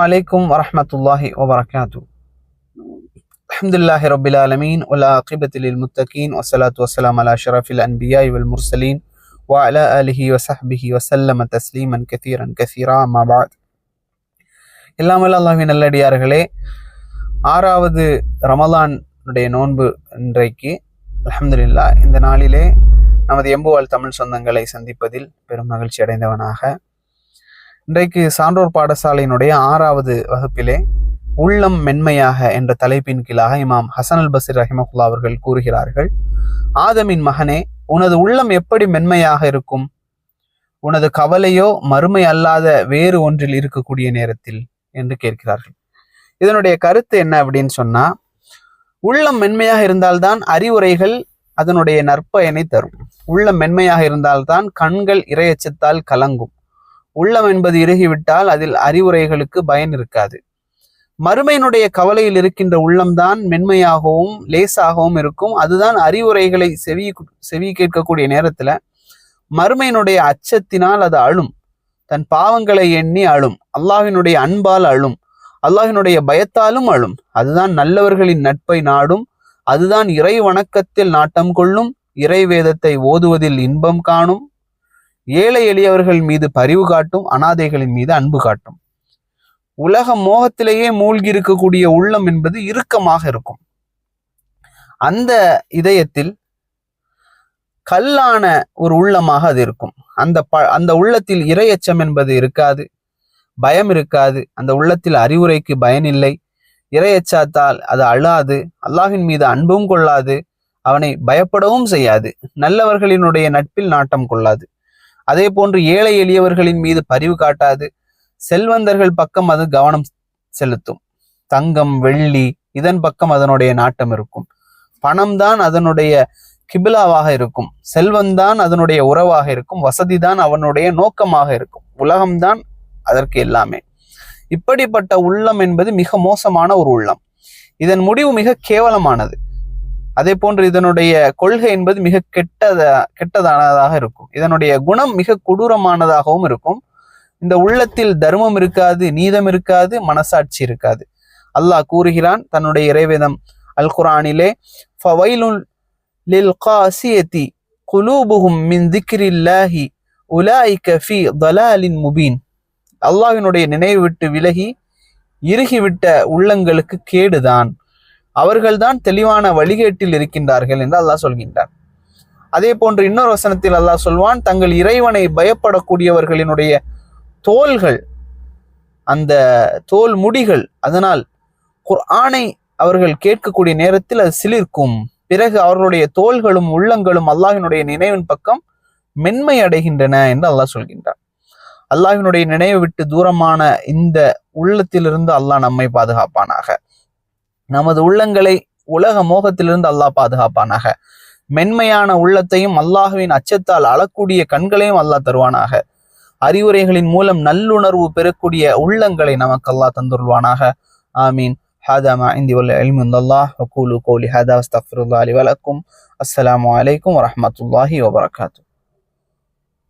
அலைக்கும் வரமத்துல்லாஹி வபரகாத்து அஹமதுல்லாஹி ரபில் ஆலமீன் உலா அகிபத்தில் முத்தகீன் வசலாத் வசலாம் அலா ஷரஃபில் அன்பியா இவல் முர்சலீன் வா அலா அலிஹி வசஹபிஹி வசல்லம் தஸ்லீமன் கசீரன் கசீரா மபாத் எல்லாமல்ல அல்லாஹின் நல்லடியார்களே ஆறாவது ரமலானுடைய நோன்பு இன்றைக்கு அலமதுல்லா இந்த நாளிலே நமது எம்புவால் தமிழ் சொந்தங்களை சந்திப்பதில் பெரும் மகிழ்ச்சி அடைந்தவனாக இன்றைக்கு சான்றோர் பாடசாலையினுடைய ஆறாவது வகுப்பிலே உள்ளம் மென்மையாக என்ற தலைப்பின் கீழாக இமாம் ஹசன் அல் பசீர் ரஹிமகுல்லா அவர்கள் கூறுகிறார்கள். ஆதமின் மகனே உனது உள்ளம் எப்படி மென்மையாக இருக்கும்? உனது கவலையோ மறுமை அல்லாத வேறு ஒன்றில் இருக்கக்கூடிய நேரத்தில்? என்று கேட்கிறார்கள். இதனுடைய கருத்து என்ன அப்படின்னு சொன்னா உள்ளம் மென்மையாக இருந்தால்தான் அறிவுரைகள் அதனுடைய நற்பயனை தரும். உள்ளம் மென்மையாக இருந்தால்தான் கண்கள் இரையச்சத்தால் கலங்கும். உள்ளம் என்பது இறுகிவிட்டால் அதில் அறிவுரைகளுக்கு பயன் இருக்காது. மறுமையினுடைய கவலையில் இருக்கின்ற உள்ளம்தான் மென்மையாகவும் லேசாகவும் இருக்கும். அதுதான் அறிவுரைகளை செவி செவி கேட்கக்கூடிய நேரத்துல மறுமையினுடைய அச்சத்தினால் அது அழும். தன் பாவங்களை எண்ணி அழும். அல்லாஹினுடைய அன்பால் அழும். அல்லாஹினுடைய பயத்தாலும் அழும். அதுதான் நல்லவர்களின் நட்பை நாடும். அதுதான் இறை வணக்கத்தில் நாட்டம் கொள்ளும். இறை வேதத்தை ஓதுவதில் இன்பம் காணும். ஏழை எளியவர்கள் மீது பரிவு காட்டும் அனாதைகளின் மீது அன்பு காட்டும். உலக மோகத்திலேயே மூழ்கி இருக்கக்கூடிய உள்ளம் என்பது இறுக்கமாக இருக்கும். அந்த இதயத்தில் கல்லான ஒரு உள்ளமாக அது இருக்கும். அந்த ப அந்த உள்ளத்தில் இரையச்சம் என்பது இருக்காது பயம் இருக்காது. அந்த உள்ளத்தில் அறிவுரைக்கு பயனில்லை இரையச்சாத்தால் அது அழாது அல்லாஹின் மீது அன்பும் கொள்ளாது அவனை பயப்படவும் செய்யாது. நல்லவர்களினுடைய நட்பில் நாட்டம் கொள்ளாது. அதே போன்று ஏழை எளியவர்களின் மீது பரிவு காட்டாது. செல்வந்தர்கள் பக்கம் அது கவனம் செலுத்தும். தங்கம் வெள்ளி இதன் பக்கம் அதனுடைய நாட்டம் இருக்கும். பணம் தான் அதனுடைய கிபிலாவாக இருக்கும். செல்வந்தான் அதனுடைய உறவாக இருக்கும். வசதி தான் அவனுடைய நோக்கமாக இருக்கும். உலகம்தான் அதற்கு எல்லாமே. இப்படிப்பட்ட உள்ளம் என்பது மிக மோசமான ஒரு உள்ளம். இதன் முடிவு மிக கேவலமானது. அதே போன்று இதனுடைய கொள்கை என்பது மிக கெட்டத கெட்டதானதாக இருக்கும். இதனுடைய குணம் மிக கொடூரமானதாகவும் இருக்கும். இந்த உள்ளத்தில் தர்மம் இருக்காது நீதம் இருக்காது மனசாட்சி இருக்காது. அல்லாஹ் கூறுகிறான் தன்னுடைய இறைவேதம் அல் குரானிலே ஃபவைலுன் லில் காசியதி குலூபுஹும் மின் திக்ரில்லாஹி உலாயிக ஃபி தலாலின் முபீன். அல்லாஹினுடைய நினைவு விட்டு விலகி இறுகிவிட்ட உள்ளங்களுக்கு கேடுதான். அவர்கள்தான் தெளிவான வழிகேட்டில் இருக்கின்றார்கள் என்று அல்லாஹ் சொல்கின்றார் அதே போன்று இன்னொரு வசனத்தில் அல்லாஹ் சொல்வான் தங்கள் இறைவனை பயப்படக்கூடியவர்களினுடைய தோள்கள் அந்த தோல் முடிகள் அதனால் குர்ஆனை அவர்கள் கேட்கக்கூடிய நேரத்தில் அது சிலிர்க்கும். பிறகு அவர்களுடைய தோள்களும் உள்ளங்களும் அல்லாஹினுடைய நினைவின் பக்கம் மென்மை அடைகின்றன என்று அல்லாஹ் சொல்கின்றார் அல்லாஹினுடைய நினைவை விட்டு தூரமான இந்த உள்ளத்திலிருந்து அல்லாஹ் நம்மை பாதுகாப்பானாக. நமது உள்ளங்களை உலக மோகத்திலிருந்து அல்லாஹ் பாதுகாப்பானாக மென்மையான உள்ளத்தையும் அல்லாஹுவின் அச்சத்தால் அழக்கூடிய கண்களையும் அல்லாஹ் தருவானாக அறிவுரைகளின் மூலம் நல்லுணர்வு பெறக்கூடிய உள்ளங்களை நமக்கு அல்லாஹ் தந்துருவானாக ஆமீன் هذا ما عندي والعلم عند الله وقولوا قولي هذا واستغفر الله لي ولكم السلام عليكم ورحمة الله وبركاته